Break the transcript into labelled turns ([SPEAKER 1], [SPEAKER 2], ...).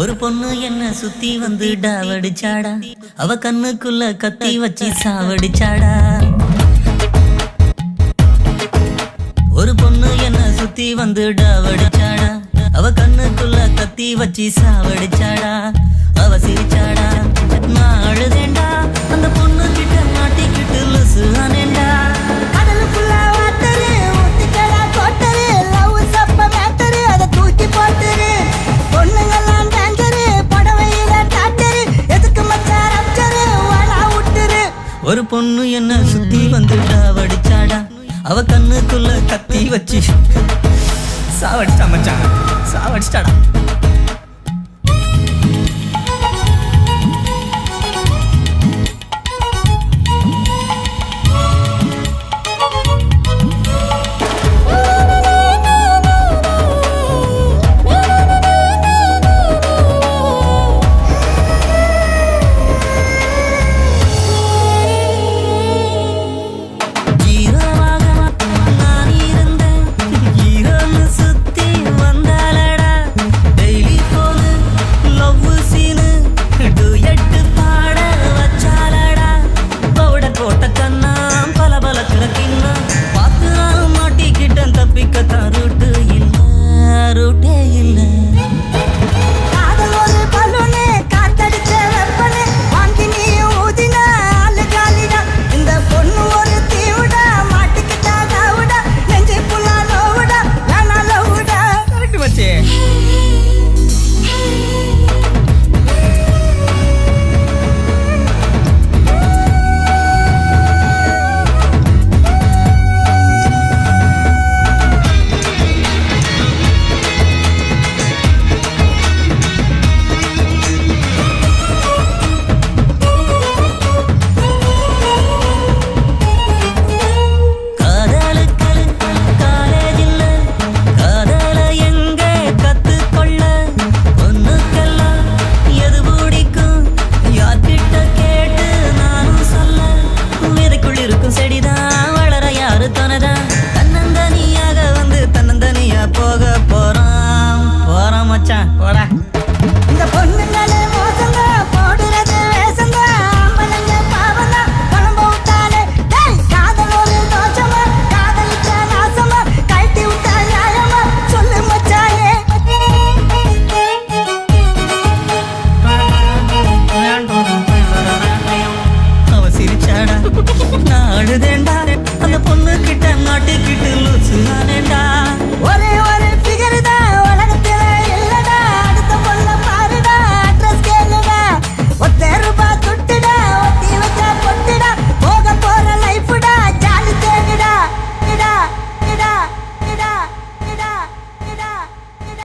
[SPEAKER 1] ஒரு பொண்ணு என்ன சுத்தி வந்து டாவடிச்சாடா? அவ கண்ணுக்குள்ள கத்தி வச்சு சாவடிச்சாடா? ஒரு பொண்ணு என்ன சுத்தி வந்து டாவடிச்சாடா? அவ கண்ணுக்குள்ள கத்தி வச்சு சாவடிச்சாடா? அவ சிரிச்சாடா? நான் அழுதேன்டா. ஒரு பொண்ணு என்ன சுத்தி வந்து வடிச்சாடா? அவ கண்ணுக்குள்ள கத்தி வச்சு சாவடிச்சா மச்சான். சாவடிச்சிட்டாடா. Hola.